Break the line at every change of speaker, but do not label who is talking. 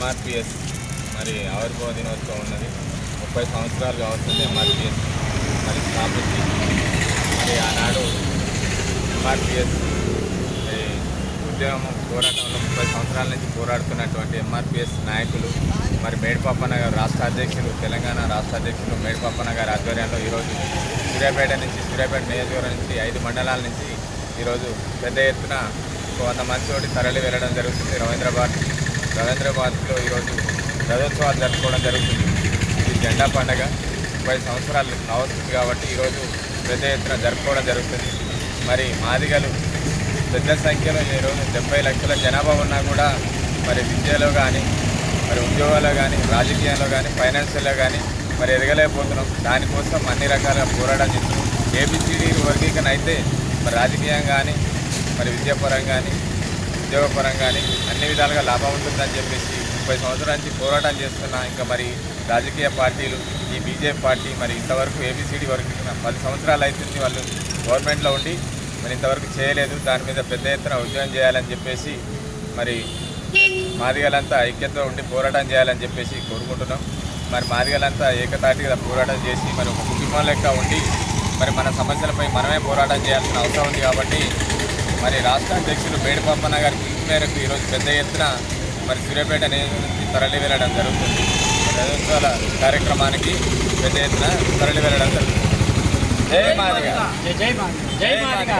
ఎంఆర్పిఎస్ మరి ఆవిర్భావ దినోత్సవం ఉన్నది. ముప్పై సంవత్సరాలు కావస్తుంది ఎంఆర్పిఎస్ మరి స్థాపించి మరి ఆనాడు ఎంఆర్పిఎస్ ఉద్యమం పోరాటంలో ముప్పై సంవత్సరాల నుంచి పోరాడుతున్నటువంటి ఎంఆర్పిఎస్ నాయకులు మరి మేడిపాపన్న గారు రాష్ట్ర అధ్యక్షులు తెలంగాణ రాష్ట్ర అధ్యక్షులు మేడిపాపన్న గారి ఆధ్వర్యంలో ఈరోజు సూర్యాపేట నుంచి సూర్యాపేట నియోజకవర్గం నుంచి ఐదు మండలాల నుంచి ఈరోజు పెద్ద ఎత్తున వంద మంది తోటి తరలి వెళ్ళడం జరుగుతుంది. రవీంద్రబాద్ రవీంద్రబాద్లో ఈరోజు రథోత్సవాలు జరుపుకోవడం జరుగుతుంది. ఇది జెండా పండగ. ముప్పై సంవత్సరాలు కావస్తుంది కాబట్టి ఈరోజు పెద్ద ఎత్తున జరుపుకోవడం జరుగుతుంది. మరి మాదిగలు పెద్ద సంఖ్యలో ఈరోజు డెబ్బై లక్షల జనాభా ఉన్నా కూడా మరి విద్యలో కానీ మరి ఉద్యోగాల్లో కానీ రాజకీయాల్లో కానీ ఫైనాన్షియల్లో కానీ మరి ఎదగలేకపోతున్నాం. దానికోసం అన్ని రకాల పోరాటం చేస్తున్నాం. ఏబిసిడి వర్గీకరణ అయితే మరి రాజకీయం కానీ మరి విద్యాపరం కానీ ఉద్యోగపరంగా కానీ అన్ని విధాలుగా లాభం ఉంటుందని చెప్పేసి ముప్పై సంవత్సరాల నుంచి పోరాటం చేస్తున్న ఇంకా మరి రాజకీయ పార్టీలు ఈ బీజేపీ పార్టీ మరి ఇంతవరకు ఏబిసిడి వరకు పది సంవత్సరాలు అవుతుంది వాళ్ళు గవర్నమెంట్లో ఉండి. మరి ఇంతవరకు చేయలేదు. దాని మీద పెద్ద ఎత్తున ఉద్యోగం చేయాలని చెప్పేసి మరి మాదిగలంతా ఐక్యతతో ఉండి పోరాటం చేయాలని చెప్పేసి కోరుకుంటున్నాం. మరి మాదిగలంతా ఏకతాటిగా పోరాటం చేసి మరి ఒక కుటుంబం లెక్క ఉండి మరి మన సమస్యలపై మనమే పోరాటం చేయాల్సిన అవసరం ఉంది కాబట్టి మరి రాష్ట్ర అధ్యక్షులు మేడిపప్పన్న గారి పిలుపు మేరకు ఈరోజు పెద్ద ఎత్తున మరి సూర్యాపేట నియోజకవర్గం నుంచి తరలి వెళ్ళడం జరుగుతుంది. రథోత్సవాల కార్యక్రమానికి పెద్ద ఎత్తున తరలి వెళ్ళడం జరుగుతుంది. జై మాదిగ.
జై జై మాదిగ. జై మాదిగ.